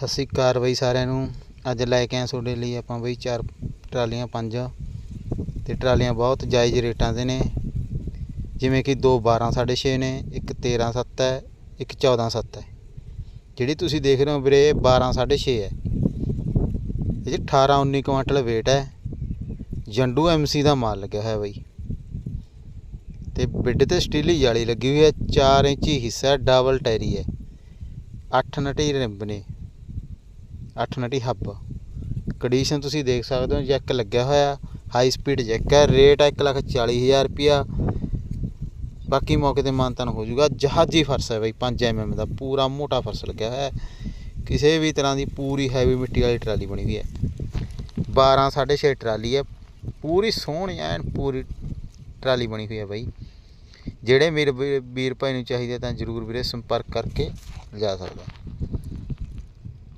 ਸਤਿ ਸ਼੍ਰੀ ਅਕਾਲ ਬਈ ਸਾਰਿਆਂ ਨੂੰ ਅੱਜ ਲੈ ਕੇ ਆਏ ਤੁਹਾਡੇ ਲਈ। ਆਪਾਂ ਬਈ ਚਾਰ ਟਰਾਲੀਆਂ, ਪੰਜ। ਤੇ ਟਰਾਲੀਆਂ ਬਹੁਤ ਜਾਇਜ਼ ਰੇਟਾਂ ਦੇ ਨੇ। ਜਿਵੇਂ ਕਿ ਦੋ 12 6.5 ਨੇ, ਇੱਕ 13 7 ਹੈ, ਇੱਕ 14 7 ਹੈ। ਜਿਹੜੀ ਤੁਸੀਂ ਦੇਖ ਰਹੇ ਹੋ ਵੀਰੇ, ਇਹ 12 6.5 ਹੈ। ਇਹ 'ਚ 18 19 ਕੁਆਂਟਲ weight ਹੈ। ਜੰਡੂ ਐਮਸੀ ਦਾ ਮਾਲ ਲੱਗਿਆ ਹੋਇਆ ਬਈ। ਤੇ ਬਿੱਡ ਤੇ ਸਟੀਲੀ ਜਾਲੀ ਲੱਗੀ ਹੋਈ ਹੈ। 4 ਇੰਚੀ ਹਿੱਸਾ, ਡਬਲ ਟੈਰੀ ਹੈ। 8 ਨਟੀ ਰਿੰਬ ਨੇ। 8 ਨਟੀ ਹੱਬ। ਕੰਡੀਸ਼ਨ ਤੁਸੀਂ ਦੇਖ ਸਕਦੇ ਹੋ ਜੈਕ ਲੱਗਿਆ ਹੋਇਆ ਹਾਈ ਸਪੀਡ ਜੈਕ ਹੈ ਰੇਟ ਹੈ 140000 ਰੁਪਿਆ ਬਾਕੀ ਮੌਕੇ ਤੇ ਮਾਨਤਨ ਹੋ ਜਾਊਗਾ ਜਹਾਜ਼ੀ ਫਰਸ਼ ਹੈ ਬਈ 5 ਐਮਐਮ ਦਾ, ਪੂਰਾ ਮੋਟਾ ਫਰਸ਼ ਲੱਗਿਆ ਹੋਇਆ ਹੈ। ਕਿਸੇ ਵੀ ਤਰ੍ਹਾਂ ਦੀ ਪੂਰੀ ਹੈਵੀ ਮਿੱਟੀ ਵਾਲੀ ਟਰਾਲੀ ਬਣੀ ਹੋਈ ਹੈ। 12 6.5 ਟਰਾਲੀ ਹੈ, ਪੂਰੀ ਸੋਹਣੀ ਐਨ ਪੂਰੀ ਟਰਾਲੀ ਬਣੀ ਹੋਈ ਹੈ ਬਾਈ। ਜਿਹੜੇ ਮੇਰੇ ਵੀਰ- ਭਾਈ ਨੂੰ ਚਾਹੀਦੇ ਤਾਂ ਜਰੂਰ ਵੀਰੇ ਸੰਪਰਕ ਕਰਕੇ ਲਿਜਾ ਸਕਦਾ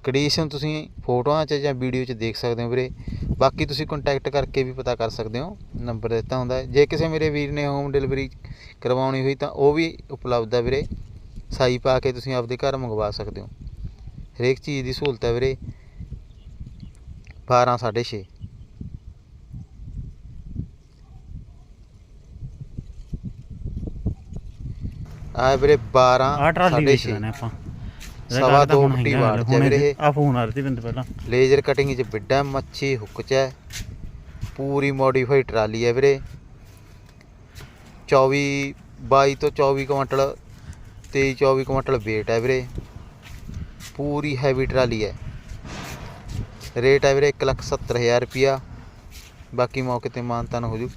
ਕੰਡੀਸ਼ਨ ਤੁਸੀਂ ਫੋਟੋਆਂ 'ਚ ਜਾਂ ਵੀਡੀਓ 'ਚ ਦੇਖ ਸਕਦੇ ਹੋ ਵੀਰੇ? ਬਾਕੀ ਤੁਸੀਂ ਕੰਟੈਕਟ ਕਰਕੇ ਵੀ ਪਤਾ ਕਰ ਸਕਦੇ ਹੋ। ਨੰਬਰ ਦਿੱਤਾ ਹੁੰਦਾ ਜੇ ਕਿਸੇ ਮੇਰੇ ਵੀਰ ਨੇ ਹੋਮ ਡਿਲੀਵਰੀ ਕਰਵਾਉਣੀ ਹੋਈ ਤਾਂ ਉਹ ਵੀ ਉਪਲਬਧ ਹੈ ਵੀਰੇ। ਸਾਈ ਪਾ ਕੇ ਤੁਸੀਂ ਆਪਦੇ ਘਰ ਮੰਗਵਾ ਸਕਦੇ ਹੋ। ਹਰੇਕ ਚੀਜ਼ ਦੀ ਸਹੂਲਤ ਹੈ ਵੀਰੇ। 12 6.5 ਆ ਵੀਰੇ 12 ਆ ਟਰਾਲੀ ਵੇਚ 6.5 ਦੇਣਾ ਆਪਾਂ। ਸਵਾ ਦੋ ਫੁੱਟੀ ਵਾਟ ਚ ਵੀਰੇ। ਆ ਫੋਨ ਆ ਰਹੀ ਬਿੰਦ ਪਹਿਲਾਂ। ਲੇਜ਼ਰ ਕਟਿੰਗ 'ਚ ਬਿੱਡਾ ਮੱਛੀ ਹੁੱਕ 'ਚ ਹੈ। ਪੂਰੀ ਮੋਡੀਫਾਈਡ ਟਰਾਲੀ ਹੈ ਵੀਰੇ। 24 22 ਤੋਂ 24 ਕੁਇੰਟਲ 23 24 ਕੁਇੰਟਲ weight ਹੈ ਵੀਰੇ। ਪੂਰੀ ਹੈਵੀ ਟਰਾਲੀ ਹੈ। ਰੇਟ ਹੈ ਵੀਰੇ 170000 ਰੁਪਿਆ ਬਾਕੀ ਮੌਕੇ ਤੇ ਮਾਨਤਾਨ ਹੋ ਜੂ।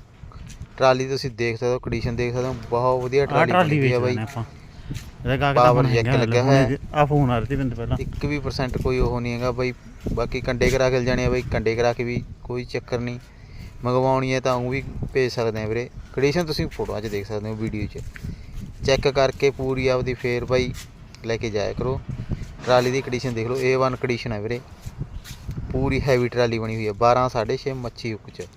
ਟਰਾਲੀ ਤੁਸੀਂ ਦੇਖ ਸਕਦੇ ਹੋ ਕੰਡੀਸ਼ਨ ਦੇਖ ਸਕਦੇ ਹੋ। ਬਹੁਤ ਵਧੀਆ ਟਰਾਲੀ ਹੈ ਬਾਈ। ਇਹਦਾ Power ਤਾਂ jack ਲੱਗਿਆ ਹੋਇਆ। ਆ ਫੋਨ ਆ ਰਹੀ ਬਿੰਦ ਪਹਿਲਾਂ। ਇੱਕ ਵੀ ਪਰਸੈਂਟ ਕੋਈ ਉਹ ਨਹੀਂ ਹੈਗਾ ਬਾਈ ਬਾਕੀ ਕੰਡੇ ਕਰਾ ਕੇ ਜਾਣੇ ਆ ਬਾਈ ਕੰਡੇ ਕਰਾ ਕੇ ਵੀ ਕੋਈ ਚੱਕਰ ਨਹੀਂ। ਮੰਗਵਾਉਣੀ ਹੈ ਤਾਂ ਉਹ ਵੀ ਭੇਜ ਸਕਦੇ ਆ ਵੀਰੇ। ਕੰਡੀਸ਼ਨ ਤੁਸੀਂ ਫੋਟੋਆਂ 'ਚ ਦੇਖ ਸਕਦੇ ਹੋ ਵੀਡੀਓ 'ਚ। ਚੈੱਕ ਕਰਕੇ ਪੂਰੀ ਆਪਦੀ ਫੇਰ ਬਾਈ ਲੈ ਕੇ ਜਾਇਆ ਕਰੋ। ਟਰਾਲੀ ਦੀ ਕੰਡੀਸ਼ਨ ਦੇਖ ਲਓ A1 ਕੰਡੀਸ਼ਨ ਹੈ ਵੀਰੇ। ਪੂਰੀ ਹੈਵੀ ਟਰਾਲੀ ਬਣੀ ਹੋਈ ਹੈ 12 6.5 ਮੱਛੀ ਹੁੱਕ 'ਚ।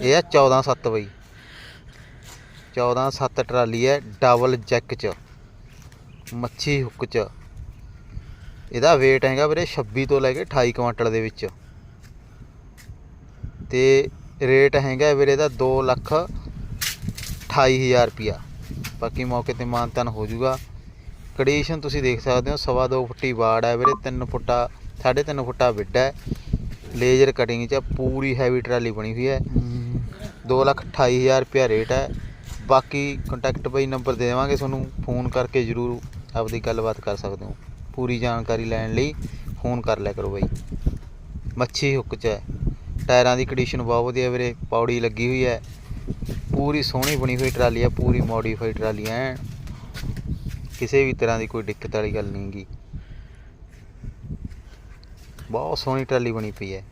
ਇਹ ਹੈ 14 7 ਬਈ। 14 7 ਟਰਾਲੀ ਹੈ ਡਬਲ ਜੈਕ 'ਚ ਮੱਛੀ ਹੁੱਕ 'ਚ। ਇਹਦਾ weight ਹੈਗਾ ਵੀਰੇ 26 ਤੋਂ ਲੈ ਕੇ 28 ਕੁਇੰਟਲ ਦੇ ਵਿੱਚ। ਤੇ ਰੇਟ ਹੈਗਾ ਵੀਰੇ ਦਾ 2 ਲੱਖ 28000 ਰੁਪਿਆ ਬਾਕੀ ਮੌਕੇ ਤੇ ਮਾਨਤਨ ਹੋ ਜਾਊਗਾ। ਕੰਡੀਸ਼ਨ ਤੁਸੀਂ ਦੇਖ ਸਕਦੇ ਹੋ ਸਵਾ ਦੋ ਫੁੱਟੀ ਵਾੜ ਹੈ ਵੀਰੇ 3 ਫੁੱਟਾ 3.5 ਫੁੱਟਾ ਵਿੱਡ ਹੈ। ਲੇਜ਼ਰ ਕਟਿੰਗ 'ਚ ਪੂਰੀ ਹੈਵੀ ਟਰਾਲੀ ਬਣੀ ਹੋਈ ਹੈ। ਹਮ, 2 ਲੱਖ 28000 ਰੁਪਿਆ ਰੇਟ ਹੈ। ਬਾਕੀ ਕੰਟੈਕਟ ਬਈ ਨੰਬਰ ਦੇ ਦੇਵਾਂਗੇ, ਤੁਹਾਨੂੰ ਫੋਨ ਕਰਕੇ ਜਰੂਰ ਆਪਦੀ ਗੱਲਬਾਤ ਕਰ ਸਕਦੇ ਹੋ। ਪੂਰੀ ਜਾਣਕਾਰੀ ਲੈਣ ਲਈ ਫੋਨ ਕਰ ਲਿਆ ਕਰੋ ਬਈ। ਮੱਛੀ ਹੁੱਕ 'ਚ ਹੈ। ਟਾਇਰਾਂ ਦੀ ਕੰਡੀਸ਼ਨ ਬਹੁਤ ਵਧੀਆ ਵੀਰੇ, ਪੌੜੀ ਲੱਗੀ ਹੋਈ ਹੈ। ਪੂਰੀ ਸੋਹਣੀ ਬਣੀ ਹੋਈ ਟਰਾਲੀ ਹੈ ਪੂਰੀ ਮੋਡੀਫਾਈਡ ਟਰਾਲੀ ਹੈ ਕਿਸੇ ਵੀ ਤਰ੍ਹਾਂ ਦੀ ਕੋਈ ਦਿੱਕਤ ਵਾਲੀ ਗੱਲ ਨਹੀਂ ਗੀ। ਬਹੁਤ ਸੋਹਣੀ ਟਰਾਲੀ ਬਣੀ ਪਈ ਹੈ।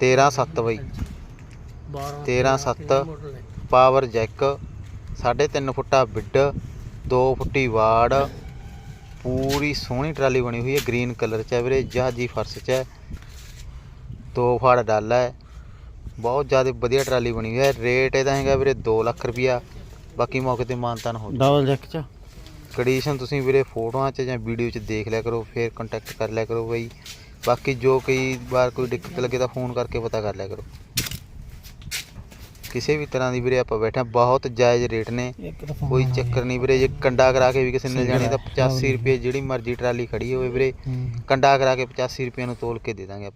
13 7 ਬਈ। 13 7 ਪਾਵਰ ਜੈਕ 3.5 ਫੁੱਟਾ ਬਿੱਡ 2 ਫੁੱਟੀ ਵਾੜ ਪੂਰੀ ਸੋਹਣੀ ਟਰਾਲੀ ਬਣੀ ਹੋਈ ਹੈ ਗ੍ਰੀਨ ਕਲਰ ਚ ਹੈ ਵੀਰੇ ਜਹਾਜੀ ਫਰਸ਼ ਚ ਹੈ ਦੋ ਫਾੜ ਡਾਲਾ ਹੈ ਬਹੁਤ ਜ਼ਿਆਦਾ ਵਧੀਆ ਟਰਾਲੀ ਬਣੀ ਹੋਈ ਹੈ ਰੇਟ ਇਹਦਾ ਹੈਗਾ ਵੀਰੇ 2 ਲੱਖ ਰੁਪਿਆ ਬਾਕੀ ਮੌਕੇ ਤੇ ਮਾਨਤਾਨ ਹੋ ਡਬਲ ਜੈਕ ਚ? ਕੰਡੀਸ਼ਨ ਤੁਸੀਂ ਵੀਰੇ ਫੋਟੋਆਂ 'ਚ ਜਾਂ ਵੀਡੀਓ 'ਚ ਦੇਖ ਲਿਆ ਕਰੋ ਫਿਰ ਕੰਟੈਕਟ ਕਰ ਲਿਆ ਕਰੋ ਬਈ ਬਾਕੀ ਜੋ ਕਈ ਵਾਰ ਕੋਈ ਦਿੱਕਤ ਲੱਗੇ ਤਾਂ ਫੋਨ ਕਰਕੇ ਪਤਾ ਕਰ ਲਿਆ ਕਰੋ। ਕਿਸੇ ਵੀ ਤਰ੍ਹਾਂ ਦੀ ਵੀਰੇ ਆਪਾਂ ਬੈਠੇ ਬਹੁਤ ਜਾਇਜ਼ ਰੇਟ ਨੇ ਕੋਈ ਚੱਕਰ। ਨਹੀਂ ਵੀਰੇ ਜੇ ਕੰਡਾ ਕਰਾ ਕੇ ਵੀ ਕਿਸੇ ਨੇ ਜਾਣੀ ਤਾਂ ਗੱਲ ਹੈ। 85 ਰੁਪਏ ਜਿਹੜੀ ਮਰਜ਼ੀ ਟਰਾਲੀ ਖੜੀ ਹੋਵੇ ਵੀਰੇ ਕੰਡਾ ਕਰਾ ਕੇ 85 ਰੁਪਏ ਨੂੰ ਤੋਲ ਕੇ ਦੇ ਦਾਂਗੇ ਆਪਾਂ